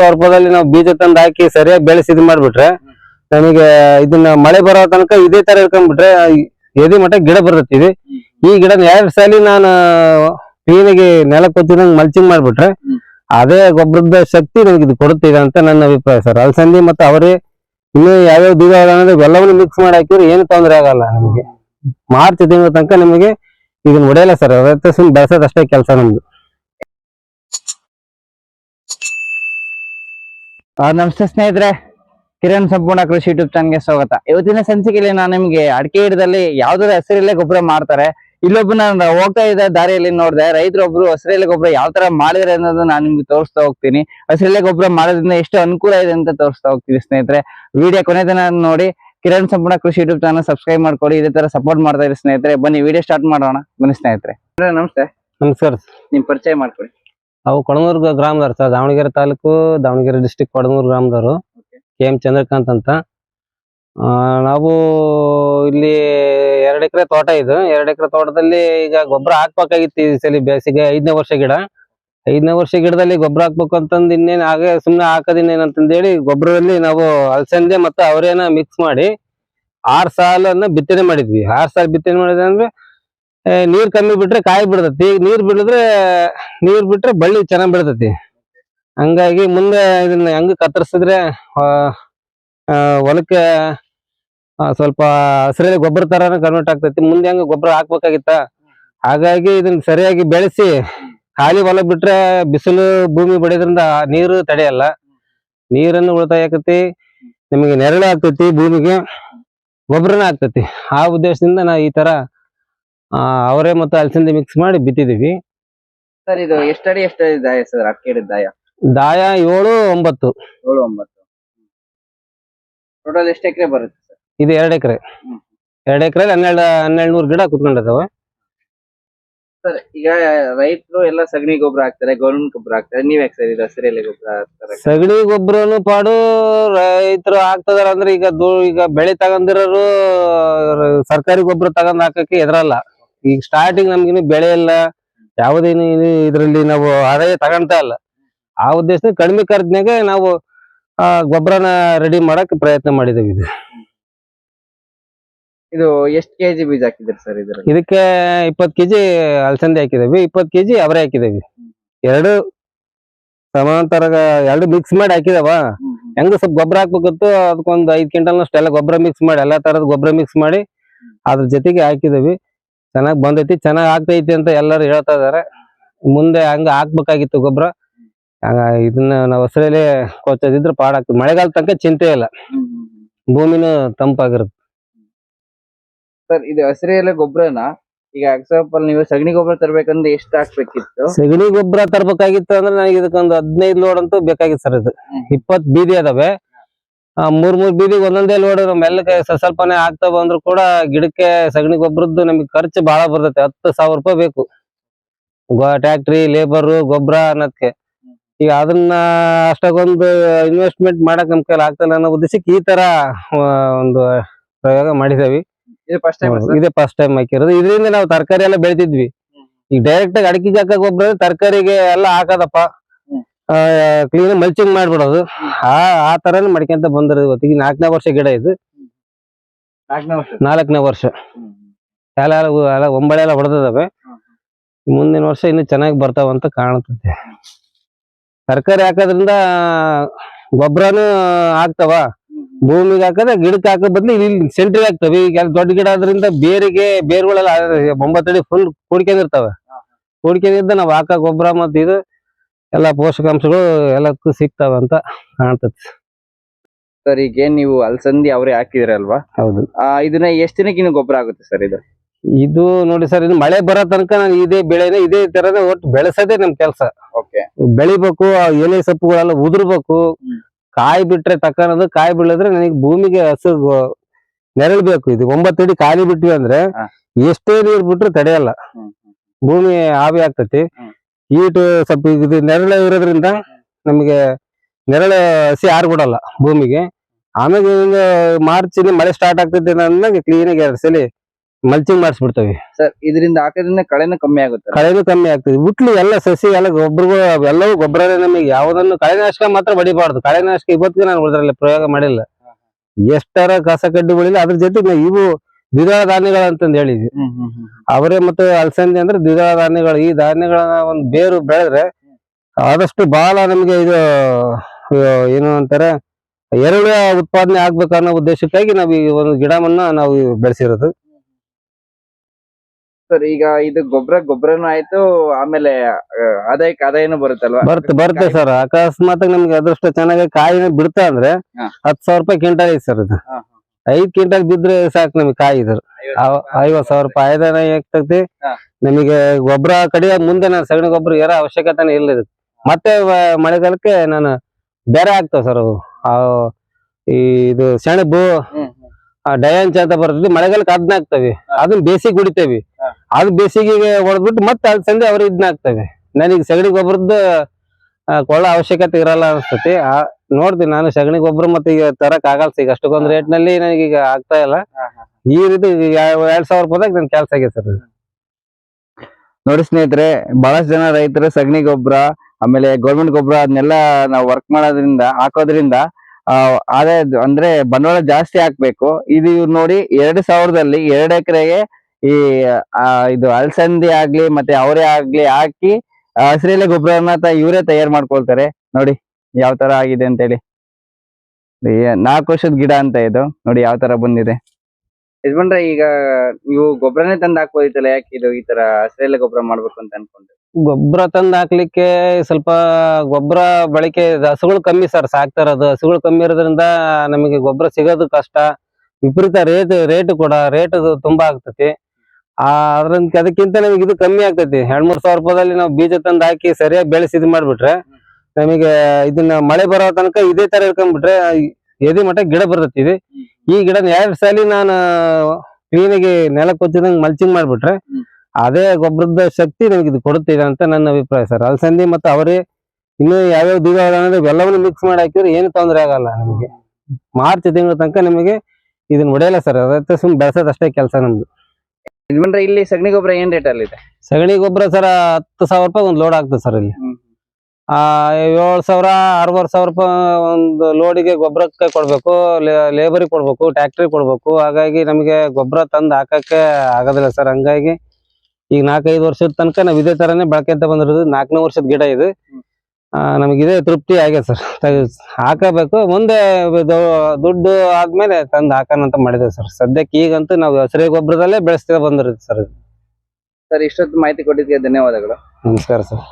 ಸಾವಿರ ರೂಪಾಯಿದಲ್ಲಿ ನಾವು ಬೀಜ ತಂದು ಹಾಕಿ ಸರಿಯಾಗಿ ಬೆಳೆಸಿ ಇದು ಮಾಡ್ಬಿಟ್ರೆ, ನಮಗೆ ಇದನ್ನ ಮಳೆ ಬರೋ ತನಕ ಇದೇ ತರ ಇಟ್ಕೊಂಡ್ಬಿಟ್ರೆ, ಎದಿ ಮಟ್ಟ ಗಿಡ ಬರ್ತೈತಿ ಈ ಗಿಡ ಎರಡ್ ಸಾಲಿ ನಾನು ಕ್ಲೀನಾಗಿ ನೆಲ ಕೊತ್ತಿನ ಮಲ್ಚಿಂಗ್ ಮಾಡ್ಬಿಟ್ರೆ, ಅದೇ ಗೊಬ್ಬರದ ಶಕ್ತಿ ನನಗೆ ಇದು ಕೊಡುತ್ತಿದೆ ಅಂತ ನನ್ನ ಅಭಿಪ್ರಾಯ ಸರ್. ಅಲ್ಸಂದಿ ಮತ್ತೆ ಅವರೇ ಇನ್ನು ಯಾವ್ಯಾವ ಬೀಜ ಎಲ್ಲವನ್ನೂ ಮಿಕ್ಸ್ ಮಾಡಿ ಹಾಕಿದ್ರೆ ಏನು ತೊಂದರೆ ಆಗಲ್ಲ ನಮಗೆ. ಮಾರ್ಚ್ ತಿಂಗಳ ತನಕ ನಿಮಗೆ ಇದನ್ನ ಹೊಡೆಯಲ್ಲ ಸರ್. ಅದಕ್ಕೆ ಸುಮ್ಮನೆ ಬೆಳೆಸೋದಷ್ಟೇ ಕೆಲಸ ನಮ್ದು ಆ, ನಮಸ್ತೆ ಸ್ನೇಹಿತರೆ ಕಿರಣ್ ಸಂಪೂರ್ಣ ಕೃಷಿ ಯೂಟ್ಯೂಬ್ ಚಾನಲ್ಗೆ ಸ್ವಾಗತ. ಇವತ್ತಿನ ಸಂಚಿಕೆಯಲ್ಲಿ ನಾನು ನಿಮ್ಗೆ ಅಡಿಕೆ ಹಿಡಿದಲ್ಲಿ ಯಾವ್ದಾದ್ರು ಹಸಿರಲ್ಲೇ ಗೊಬ್ಬರ ಮಾಡ್ತಾರೆ ಇಲ್ಲೊಬ್ಬ ನಾನು ಹೋಗ್ತಾ ಇದ್ದ ದಾರಿಯಲ್ಲಿ ನೋಡಿದೆ ರೈತರೊಬ್ರು ಹಸಿರೆಲೆ ಗೊಬ್ಬರ ಯಾವ ತರ ಮಾಡಿದ್ರೆ ಅನ್ನೋದು ನಾನು ನಿಮ್ಗೆ ತೋರಿಸ್ತಾ ಹೋಗ್ತೀನಿ. ಹಸಿರೆಲೆ ಗೊಬ್ಬರ ಮಾಡೋದ್ರಿಂದ ಎಷ್ಟು ಅನುಕೂಲ ಇದೆ ಅಂತ ತೋರಿಸ್ತಾ ಹೋಗ್ತೀನಿ ಸ್ನೇಹಿತರೆ. ವಿಡಿಯೋ ಕೊನೆ ದಿನ ನೋಡಿ ಕಿರಣ್ ಸಂಪೂರ್ಣ ಕೃಷಿ ಯೂಟ್ಯೂಬ್ ಚಾನಲ್ ಸಬ್ಸ್ಕ್ರೈಬ್ ಮಾಡ್ಕೊಡಿ ಇದೇ ತರ ಸಪೋರ್ಟ್ ಮಾಡ್ತಾ ಇರಿ ಸ್ನೇಹಿತರೆ. ಬನ್ನಿ ವಿಡಿಯೋ ಸ್ಟಾರ್ಟ್ ಮಾಡೋಣ. ಬನ್ನಿ ಸ್ನೇಹಿತರೆ. ನಮಸ್ತೆ. ನಮಸ್ಕಾರ. ನಿಮ್ ಪರಿಚಯ ಮಾಡ್ಕೊಳ್ಳಿ ಅವು ಕೊಡನೂರು ಗ್ರಾಮದವ್ರು ಸರ್. ದಾವಣಗೆರೆ ತಾಲೂಕು ದಾವಣಗೆರೆ ಡಿಸ್ಟಿಕ್ ಕೊಡನೂರು ಗ್ರಾಮದವರು. ಕೆ ಎಂ ಚಂದ್ರಕಾಂತ್ ಅಂತ. ಆ, ನಾವು ಇಲ್ಲಿ ಎರಡು ಎಕರೆ ತೋಟ ಇದು. ಎರಡು ಎಕರೆ ತೋಟದಲ್ಲಿ ಈಗ ಗೊಬ್ಬರ ಹಾಕ್ಬೇಕಾಗಿತ್ತು ಈ ಸಲ ಬೇಸಿಗೆ ಐದನೇ ವರ್ಷ ಗಿಡ. ಐದನೇ ವರ್ಷ ಗಿಡದಲ್ಲಿ ಗೊಬ್ಬರ ಹಾಕ್ಬೇಕು ಅಂತಂದು ಇನ್ನೇನು ಹಾಗೆ ಸುಮ್ಮನೆ ಹಾಕೋದಿನ್ನೇನಂತಂದೇಳಿ ಗೊಬ್ಬರದಲ್ಲಿ ನಾವು ಅಲಸಂದೆ ಮತ್ತು ಅವರೇನ ಮಿಕ್ಸ್ ಮಾಡಿ ಆರು ಸಾಲನ್ನ ಬಿತ್ತನೆ ಮಾಡಿದ್ವಿ. ಆರು ಸಾಲ ಬಿತ್ತನೆ ಮಾಡಿದ್ರೆ ಅಂದ್ರೆ ನೀರ್ ಕಮ್ಮಿ ಬಿಟ್ರೆ ಕಾಯಿ ಬಿಡ್ತೈತಿ. ನೀರ್ ಬಿಡಿದ್ರೆ, ನೀರ್ ಬಿಟ್ರೆ ಬಳ್ಳಿ ಚೆನ್ನಾಗ್ ಬಿಡ್ತತಿ ಹಂಗಾಗಿ ಮುಂದೆ ಇದನ್ನ ಹೆಂಗ್ ಕತ್ತರಿಸಿದ್ರೆ ಹೊಲಕ್ಕೆ ಸ್ವಲ್ಪ ಹಸಿರಲ್ಲಿ ಗೊಬ್ಬರ ತರಾನ ಕನ್ವರ್ಟ್ ಆಗ್ತೈತಿ. ಮುಂದೆ ಹೆಂಗ ಗೊಬ್ಬರ ಹಾಕ್ಬೇಕಾಗಿತ್ತ? ಹಾಗಾಗಿ ಇದನ್ನ ಸರಿಯಾಗಿ ಬೆಳೆಸಿ, ಖಾಲಿ ಹೊಲ ಬಿಟ್ರೆ ಬಿಸಿಲು ಭೂಮಿ ಬಡಿಯೋದ್ರಿಂದ ನೀರು ತಡೆಯಲ್ಲ. ನೀರನ್ನು ಉಳಿತಾಯ ಆಕತಿ ನಿಮಗೆ ನೆರಳು ಆಗ್ತೈತಿ ಭೂಮಿಗೆ, ಗೊಬ್ಬರನ ಆಗ್ತೈತಿ. ಆ ಉದ್ದೇಶದಿಂದ ನಾ ಈ ತರ ಅವರೇ ಮತ್ತೆ ಅಲಸಂದಿ ಮಿಕ್ಸ್ ಮಾಡಿ ಬಿತ್ತಿದೀವಿ. ಸರ್ ಇದು ಎಷ್ಟಡಿ ಎಷ್ಟಡಿ ದಾಯ ಸರ್ ಅಡಿಕೆ ಗಿಡದ ದಾಯ? ದಾಯ ಏಳು ಒಂಬತ್ತು. ಏಳು ಒಂಬತ್ತು. ಟೋಟಲ್ ಎಷ್ಟು ಎಕರೆ ಬರುತ್ತೆ ಸರ್? ಇದು ಎರಡು ಎಕರೆ. ಎರಡು ಎಕರೆ ಹನ್ನೆರಡು ಹನ್ನೆರಡು ನೂರು ಗಿಡ ಕುತ್ಕೊಂಡಿದಾವೆ ಸರ್ ಈಗ ರೈತರು ಎಲ್ಲ ಸಗಣಿ ಗೊಬ್ಬರ ಹಾಕ್ತಾರೆ ಗೌರ್ಮೆಂಟ್ ಗೊಬ್ಬರ ಹಾಕ್ತಾರೆ. ನೀವ್ ಯಾಕೆ ಸರ್ ಇದು ಹಸಿರೆಲೆ ಗೊಬ್ಬರ ಹಾಕ್ತಾರೆ? ಸಗಣಿ ಗೊಬ್ಬರನು ಪಾಡು ರೈತರು ಹಾಕ್ತದಾರ ಅಂದ್ರೆ ಈಗ ದೂ- ಈಗ ಬೆಳೆ ತಗೊಂಡಿರೋರು ಸರ್ಕಾರಿ ಗೊಬ್ಬರ ತಗೊಂಡ್ ಹಾಕಕ್ಕೆ ಎದ್ರಲ್ಲ ಈಗ ಸ್ಟಾರ್ಟಿಂಗ್ ನಮ್ಗಿನ್ನು ಬೆಳೆ ಇಲ್ಲ. ಯಾವುದೇನು ಇದರಲ್ಲಿ ನಾವು ಆದಾಯ ತಗೊಂತ ಇಲ್ಲ. ಆ ಉದ್ದೇಶದಿಂದ ಕಡಿಮೆ ಖರ್ಚಿನಾಗ ನಾವು ಆ ಗೊಬ್ಬರನ ರೆಡಿ ಮಾಡಕ್ ಪ್ರಯತ್ನ ಮಾಡಿದೀವಿ ಇದು. ಇದು ಎಷ್ಟು ಕೆಜಿ ಬೀಜ ಹಾಕಿದ್ರಿ ಸರ್ ಇದ್ರ ಇದಕ್ಕೆ ಇಪ್ಪತ್ ಕೆಜಿ ಅಲಸಂದಿ ಹಾಕಿದೇವಿ ಇಪ್ಪತ್ ಕೆಜಿ ಅವರೇ ಹಾಕಿದೇವಿ ಎರಡು ಸಮಾಂತರ ಎರಡು ಮಿಕ್ಸ್ ಮಾಡಿ ಹಾಕಿದವ. ಹೆಂಗ ಸ್ವಲ್ಪ ಗೊಬ್ಬರ ಹಾಕ್ಬೇಕಿತ್ತು ಅದಕ್ಕೊಂದು ಐದ್ ಕ್ವಿಂಟಲ್ ಅಷ್ಟೆಲ್ಲ ಗೊಬ್ಬರ ಮಿಕ್ಸ್ ಮಾಡಿ ಎಲ್ಲಾ ತರದ ಗೊಬ್ಬರ ಮಿಕ್ಸ್ ಮಾಡಿ ಅದ್ರ ಜೊತೆಗೆ ಹಾಕಿದೀವಿ ಚೆನ್ನಾಗ್ ಬಂದೈತಿ ಚೆನ್ನಾಗ್ ಆಗ್ತೈತಿ ಅಂತ ಎಲ್ಲರೂ ಹೇಳ್ತಾ ಇದಾರೆ. ಮುಂದೆ ಹಂಗ ಹಾಕ್ಬೇಕಾಗಿತ್ತು ಗೊಬ್ಬರ ಇದನ್ನ ನಾವು ಹಸಿರಲ್ಲಿ ಕೊಚ್ಚದಿದ್ರೆ ಪಾಡಾಗ್ತದೆ ಮಳೆಗಾಲ ತನಕ ಚಿಂತೆ ಇಲ್ಲ. ಭೂಮಿನೂ ತಂಪಾಗಿರುತ್ತೆ. ಸರ್ ಇದು ಹಸಿರೆಲೆ ಗೊಬ್ಬರನ ಈಗ ಎಕ್ಸಾಂಪಲ್ ನೀವು ಸಗಣಿ ಗೊಬ್ಬರ ತರಬೇಕಂದ್ರೆ ಎಷ್ಟು ಹಾಕ್ಬೇಕಿತ್ತು? ಸಗಣಿ ಗೊಬ್ಬರ ತರಬೇಕಾಗಿತ್ತು ಅಂದ್ರೆ ನನಗೆ ಇದಕ್ಕೊಂದು ಹದಿನೈದು ಲೋಡ್ ಅಂತೂ ಬೇಕಾಗಿತ್ತು ಸರ್ ಇದು. ಇಪ್ಪತ್ತು ಇಪ್ಪತ್ ಬೀದಿ ಅದಾವೆ. ಮೂರ್ ಮೂರ್ ಬೀದಿಗೆ ಒಂದೊಂದೇ ಲೋಡ್ ಮೆಲ್ಲಕ್ಕೆ ಸ್ವಲ್ಪನೇ ಆಗ್ತಾ ಬಂದ್ರು ಕೂಡ ಗಿಡಕ್ಕೆ ಸಗಣಿ ಗೊಬ್ಬರದ್ದು ನಮಗೆ ಖರ್ಚು ಬಹಳ ಬರ್ತೈತೆ. ಹತ್ತು ಸಾವಿರ ರೂಪಾಯಿ ಬೇಕು. ಟ್ಯಾಕ್ಟ್ರಿ ಲೇಬರ್ ಗೊಬ್ಬರ ಅನ್ನೋದಕ್ಕೆ ಈಗ ಅದನ್ನ ಅಷ್ಟಕ್ಕೊಂದು ಇನ್ವೆಸ್ಟ್ಮೆಂಟ್ ಮಾಡಕ್ ನಮ್ ಕೈಲಿ ಆಗ್ತಲ್ಲ ಅನ್ನೋ ಉದ್ದೇಶಕ್ಕೆ ಈ ತರ ಒಂದು ಪ್ರಯೋಗ ಮಾಡಿದೇವಿ. ಇದು ಫಸ್ಟ್ ಟೈಮ್ ಹಾಕಿರೋದು. ಇದರಿಂದ ನಾವು ತರಕಾರಿ ಎಲ್ಲ ಬೆಳಿತಿದ್ವಿ ಈಗ ಡೈರೆಕ್ಟ್ ಆಗಿ ಅಡಿಕೆ ಹಾಕಕ್ ಗೊಬ್ಬರ ತರಕಾರಿಗೆ ಎಲ್ಲ ಹಾಕದಪ್ಪ. Clean mulching ಮಾಡ್ಬಿಡೋದು. ಆ ಆ ತರನೇ ಮಾಡ್ಕೊಂತ ಬಂದಿರೋದು ಇವತ್ತಿಗೆ. ನಾಲ್ಕನೇ ವರ್ಷ ಗಿಡ ಇದು. ನಾಲ್ಕನೇ ವರ್ಷ. ಎಲ್ಲ ಎಲ್ಲ ಒಂಬಳೆ ಎಲ್ಲ ಹೊಡೆದವೆ ಮುಂದಿನ ವರ್ಷ ಇನ್ನು ಚೆನ್ನಾಗಿ ಬರ್ತಾವಂತ ಕಾಣುತ್ತೆ. ತರಕಾರಿ ಹಾಕೋದ್ರಿಂದ ಗೊಬ್ಬರನು ಆಗ್ತಾವ. ಭೂಮಿಗೆ ಹಾಕದ್ರೆ ಗಿಡಕ್ಕೆ ಹಾಕೋ ಬದ್ಲು ಇಲ್ಲಿ ಸೆಂಟ್ರಿಗೆ ಹಾಕ್ತವೆ. ಈಗ ದೊಡ್ಡ ಗಿಡ ಆದ್ರಿಂದ ಬೇರಿಗೆ ಬೇರುಗಳೆಲ್ಲ ಒಂಬತ್ತಡಿ ಫುಲ್ ಕೂಡ್ಕೊಂಡಿರ್ತಾವೆ. ಕೂಡ್ಕೊಂಡಿದ್ದ ನಾವು ಹಾಕೋ ಗೊಬ್ಬರ ಮತ್ತು ಇದು ಎಲ್ಲ ಪೋಷಕಾಂಶಗಳು ಎಲ್ಲದಕ್ಕೂ ಸಿಗ್ತಾವ ಅಂತ ಕಾಣ್ತದೆ. ಸರ್ ಈಗ ಏನ್ ನೀವು ಅಲ್ಸಂದಿ ಅವರೇ ಹಾಕಿದ್ರಲ್ವಾ ಹೌದು. ಆ, ಇದನ್ನ ಎಷ್ಟು ದಿನಕ್ಕೆ ಇನ್ನು ಗೊಬ್ಬರ ಆಗುತ್ತೆ ಸರ್ ಇದು? ಇದು ನೋಡಿ ಸರ್ ಇದು ಮಳೆ ಬರೋ ತನಕ ನಾನು ಇದೇ ಬೆಳೆನ ಇದೇ ತರನೇ ಒಟ್ಟು ಬೆಳೆಸೋದೇ ನಮ್ ಕೆಲಸ. ಓಕೆ. ಬೆಳಿಬೇಕು ಆ ಎಲೆ ಸೊಪ್ಪುಗಳೆಲ್ಲ ಉದುರ್ಬೇಕು ಹ್ಮ್. ಕಾಯಿ ಬಿಟ್ರೆ ತಕ್ಕನದು ಕಾಯಿ ಬೀಳಿದ್ರೆ ನನಗೆ ಭೂಮಿಗೆ ಹಸು ನೆರಳು ಬೇಕು ಇದು ಒಂಬತ್ತು ಅಡಿ ಖಾಲಿ ಬಿಟ್ವಿ ಅಂದ್ರೆ ಹಾ. ಎಷ್ಟೇ ನೀರ್ ಬಿಟ್ರು ತಡೆಯಲ್ಲ. ಭೂಮಿ ಆವಿ ಆಗ್ತತಿ. ಹ್ಮ್. ಈಟು ಸ್ವಲ್ಪ ಇದು ನೆರಳು ಇರೋದ್ರಿಂದ ನಮಗೆ ನೆರಳು ಹಸಿ ಆರ್ಬಿಡಲ್ಲ ಭೂಮಿಗೆ. ಆಮೇಲೆ ಮಾರ್ಚ್ ಮಾರ್ಚ್ ಮಳೆ ಸ್ಟಾರ್ಟ್ ಆಗ್ತೈತೆ ಕ್ಲೀನ್ ಕ್ಲೀನಾಗಿ ಎರಡು ಸಲ ಮಲ್ಚಿಂಗ್ ಮಾಡಿಸ್ಬಿಡ್ತೇವೆ. ಸರ್ ಇದರಿಂದ ಹಾಕೋದ್ರಿಂದ ಕಳೆನೂ ಕಮ್ಮಿ ಆಗುತ್ತೆ. ಕಳೆನೂ ಕಮ್ಮಿ ಆಗ್ತದೆ. ಹುಟ್ಲಿ ಎಲ್ಲ ಸಸಿ ಎಲ್ಲ ಗೊಬ್ಬರಗಳು ಎಲ್ಲವೂ ಗೊಬ್ಬರನೇ ನಮಗೆ. ಯಾವುದನ್ನು ಕಳೆನಾಶಕ ಮಾತ್ರ ಬಡಿಬಾರ್ದು. ಕಳೆನಾಶಕ ಇವತ್ತಿಗೆ ನಾನು ಉಳಿದ್ರಲ್ಲಿ ಪ್ರಯೋಗ ಮಾಡಿಲ್ಲ. ಎಷ್ಟರ ಕಸ ಕಡ್ಡಿ ಉಳಿಲ್ಲ. ಅದ್ರ ಜೊತೆ ಇವು ದ್ವಿದಳ ಧಾನ್ಯಗಳು ಅಂತಂದ್ ಹೇಳಿದ್ವಿ. ಅವರೇ ಮತ್ತೆ ಅಲಸಂದಿ ಅಂದ್ರೆ ದ್ವಿದಳ ಧಾನ್ಯಗಳು. ಈ ಧಾನ್ಯಗಳನ್ನ ಒಂದು ಬೇರು ಬೆಳೆದ್ರೆ ಆದಷ್ಟು ಬಹಳ ನಮಗೆ ಇದು ಏನು ಅಂತಾರೆ ಎರಡು ಉತ್ಪಾದನೆ ಆಗ್ಬೇಕು ಅನ್ನೋ ಉದ್ದೇಶಕ್ಕಾಗಿ ನಾವು ಈ ಒಂದು ಗಿಡವನ್ನ ನಾವು ಬೆಳೆಸಿರೋದು. ಸರ್ ಈಗ ಇದು ಗೊಬ್ಬರ ಗೊಬ್ಬರನು ಆಯ್ತು ಆಮೇಲೆ ಆದಾಯಕ್ಕೆ ಆದಾಯನೂ ಬರುತ್ತಲ್ವಾ? ಬರುತ್ತೆ ಬರುತ್ತೆ ಸರ್. ಅಕಸ್ಮಾತ್ ನಮ್ಗೆ ಅದೃಷ್ಟ ಚೆನ್ನಾಗಿ ಕಾಯಿನ ಬಿಡ್ತಾ ಅಂದ್ರೆ. ಹತ್ತು ಸಾವಿರ ರೂಪಾಯಿ ಕ್ವಿಂಟಲ್ ಐತಿ ಸರ್ ಇದು. ಐದ್ ಕ್ವಿಂಟಲ್ ಬಿದ್ರೆ ಸಾಕು ನಮಗೆ ಕಾಯಿ ಇದ್ರು ಐವತ್ ಸಾವಿರ ರೂಪಾಯಿ ಆದಾಯ ಆಗ್ತೈತಿ? ಹಾ. ನಮಗೆ ಗೊಬ್ಬರ ಕಡಿಯ ಮುಂದೆ ನಾನು ಸಗಣಿ ಗೊಬ್ಬರ ಏರೋ ಅವಶ್ಯಕತೆನೇ ಇಲ್ಲ ಮತ್ತೆ ಮಳೆಗಾಲಕ್ಕೆ ನಾನು ಬೇರೆ ಆಗ್ತಾವ ಸರ್ ಅವು. ಇದು ಸೆಣಬು. ಡಯಾಂಚ್ ಅಂತ ಬರ್ತದೆ ಮಳೆಗಾಲಕ್ಕೆ ಅದನ್ನ ಹಾಕ್ತವೆ. ಅದನ್ನ ಬೇಸಿಗೆ ಕುಡಿತೇವಿ. ಅದು ಬೇಸಿಗೆಗೆ ಹೊಡೆದ್ಬಿಟ್ಟು ಮತ್ತೆ ಅದ್ ಸಂದೇ ಅವ್ರ ಇದನ್ನ ಹಾಕ್ತವೆ. ನನಗೆ ಸಗಣಿ ಗೊಬ್ಬರದ ಕೊಳ್ಳ ಅವಶ್ಯಕತೆ ಇರಲ್ಲ ಅನ್ಸ್ತತಿ. ಆ ನೋಡ್ತೀನಿ ನಾನು ಸಗಣಿ ಗೊಬ್ಬರ ಮತ್ತೆ ಈಗ ತರಕ್ ಆಗಲ್ಲ ಈಗ ಅಷ್ಟಕ್ಕೊಂದ್ ರೇಟ್ನಲ್ಲಿ ನನಗೆ ಈಗ ಆಗ್ತಾ ಇಲ್ಲ. ಈ ರೀತಿ ಎರಡ್ ಸಾವಿರ ರೂಪಾಯಿದಾಗ ನನ್ ಕೆಲ್ಸ ಆಗಿದೆ ಸರ್ ನೋಡಿ ಸ್ನೇಹಿತರೆ ಬಹಳಷ್ಟು ಜನ ರೈತರು ಸಗಣಿ ಗೊಬ್ಬರ ಆಮೇಲೆ ಗೌರ್ಮೆಂಟ್ ಗೊಬ್ಬರ ಅದನ್ನೆಲ್ಲ ನಾವು ವರ್ಕ್ ಮಾಡೋದ್ರಿಂದ ಹಾಕೋದ್ರಿಂದ ಆ, ಆದಾಯ ಅಂದ್ರೆ ಬಂಡವಾಳ ಜಾಸ್ತಿ ಹಾಕ್ಬೇಕು. ಇದು ಇವ್ರು ನೋಡಿ ಎರಡು ಸಾವಿರದಲ್ಲಿ ಎರಡು ಎಕರೆಗೆ ಈ ಇದು ಅಲಸಂದಿ ಆಗ್ಲಿ ಮತ್ತೆ ಅವರೇ ಆಗ್ಲಿ ಹಾಕಿ ಹಸಿರೆಲೆ ಗೊಬ್ಬರನ ತ ಇವರೇ ತಯಾರು ಮಾಡ್ಕೊಳ್ತಾರೆ. ನೋಡಿ. ಯಾವ ತರ ಆಗಿದೆ ಅಂತೇಳಿ? ಹೇಳಿ ನಾಲ್ಕು ವರ್ಷದ ಗಿಡ ಅಂತ ಇದು. ನೋಡಿ ಯಾವ ತರ ಬಂದಿದೆ. ಯಜಮಾನ್ರೆ ಈಗ ನೀವು ಗೊಬ್ಬರನೇ ತಂದು ಹಾಕ್ಬೋದಿತ್ತಲ್ಲ ಯಾಕೆ ಇದು ಈ ತರ ಹಸಿರೆಲ್ಲ ಗೊಬ್ಬರ ಮಾಡ್ಬೇಕು ಅಂತ ಅನ್ಕೊಂಡು? ಗೊಬ್ಬರ ತಂದ್ ಹಾಕ್ಲಿಕ್ಕೆ ಸ್ವಲ್ಪ ಗೊಬ್ಬರ ಬಳಕೆ ಹಸುಗಳು ಕಮ್ಮಿ ಸರ್ ಸಾಕ್ತಾ ಇರೋದು. ಹಸುಗಳು ಕಮ್ಮಿ ಇರೋದ್ರಿಂದ ನಮಗೆ ಗೊಬ್ಬರ ಸಿಗೋದು ಕಷ್ಟ. ವಿಪರೀತ ರೇಟ್ ರೇಟ್ ಕೂಡ ರೇಟ್ ತುಂಬಾ ಆಗ್ತತಿ. ಆ ಅದ್ರಂತ ಅದಕ್ಕಿಂತ ನಮಗೆ ಇದು ಕಮ್ಮಿ ಆಗ್ತೈತಿ. ಎರಡ್ ಮೂರ್ ಸಾವಿರ ರೂಪಾಯಿದಲ್ಲಿ ನಾವು ಬೀಜ ತಂದ್ ಹಾಕಿ ಸರಿಯಾಗಿ ಬೆಳೆಸಿ ಇದು ಮಾಡ್ಬಿಟ್ರೆ ನಮಗೆ ಇದನ್ನ ಮಳೆ ಬರೋ ತನಕ ಇದೇ ತರ ಇಟ್ಕೊಂಡ್ಬಿಟ್ರೆ ಎದೆ ಮಟ್ಟ ಗಿಡ ಬರ್ತೈತಿ ಇದು. ಈ ಗಿಡನ ಎರಡ್ ಸಾಲಿ ನಾನು ಕ್ಲೀನಾಗಿ ನೆಲ ಕೊಚ್ಚಿದಂಗ್ ಮಲ್ಚಿಂಗ್ ಮಾಡ್ಬಿಟ್ರೆ ಅದೇ ಗೊಬ್ಬರದ ಶಕ್ತಿ ನಮಗೆ ಇದು ಕೊಡುತ್ತಿದೆ ಅಂತ ನನ್ನ ಅಭಿಪ್ರಾಯ ಸರ್. ಅಲ್ಸಂದಿ ಮತ್ತೆ ಅವರೇ ಇನ್ನು ಯಾವ್ಯಾವ ಅಂದ್ರೆ ಎಲ್ಲವನ್ನು ಮಿಕ್ಸ್ ಮಾಡಿ ಹಾಕಿದ್ರೆ ಏನು ತೊಂದರೆ ಆಗಲ್ಲ ನಮಗೆ. ಮಾರ್ಚ್ ತಿಂಗಳ ತನಕ ನಿಮಗೆ ಇದನ್ನ ಹೊಡೆಯಲ್ಲ ಸರ್. ಅದಕ್ಕೆ ಸುಮ್ ಬೆಳೆಸೋದು ಅಷ್ಟೇ ಕೆಲಸ ನಮ್ದು. ಇಲ್ಲಿ ಸಗಣಿ ಗೊಬ್ಬರ ಏನ್ ರೇಟ್ ಅಲ್ಲಿ ಇದೆ? ಸಗಣಿ ಗೊಬ್ಬರ ಸರ್ ಹತ್ತು ಸಾವಿರ ರೂಪಾಯಿ ಒಂದು ಲೋಡ್ ಆಗ್ತದೆ ಸರ್ ಇಲ್ಲಿ. ಆ ಏಳು ಸಾವಿರ ಆರೂವರೆ ಸಾವಿರ ರೂಪಾಯಿ ಒಂದು ಲೋಡಿಗೆ ಗೊಬ್ಬರಕ್ಕೆ ಕೊಡ್ಬೇಕು ಲೇಬರಿಗೆ ಕೊಡ್ಬೇಕು ಟ್ಯಾಕ್ಟ್ರಿಗೆ ಕೊಡ್ಬೇಕು. ಹಾಗಾಗಿ ನಮಗೆ ಗೊಬ್ಬರ ತಂದು ಹಾಕಕ್ಕೆ ಆಗೋದಿಲ್ಲ ಸರ್. ಹಂಗಾಗಿ ಈಗ ನಾಲ್ಕೈದು ವರ್ಷದ ತನಕ ನಾವು ಇದೇ ತರನೇ ಬಳಕೆಂತ ಬಂದಿರೋದು. ನಾಲ್ಕನೇ ವರ್ಷದ ಗಿಡ ಇದು. ಆ, ಇದೇ ತೃಪ್ತಿ ಆಗಿದೆ ಸರ್. ಹಾಕಬೇಕು. ಮುಂದೆ ದುಡ್ಡು ಆದ್ಮೇಲೆ ತಂದು ಹಾಕೋಣ ಅಂತ ಮಾಡಿದೆ ಸರ್. ಸದ್ಯಕ್ಕೆ ಈಗಂತೂ ನಾವು ಹಸಿರೇ ಗೊಬ್ಬರದಲ್ಲೇ ಬೆಳೆಸ್ತಾ ಬಂದಿರೋದು ಸರ್. ಸರ್ ಇಷ್ಟೊತ್ತು ಮಾಹಿತಿ ಕೊಟ್ಟಿದ್ದಕ್ಕೆ ಧನ್ಯವಾದಗಳು. ನಮಸ್ಕಾರ ಸರ್.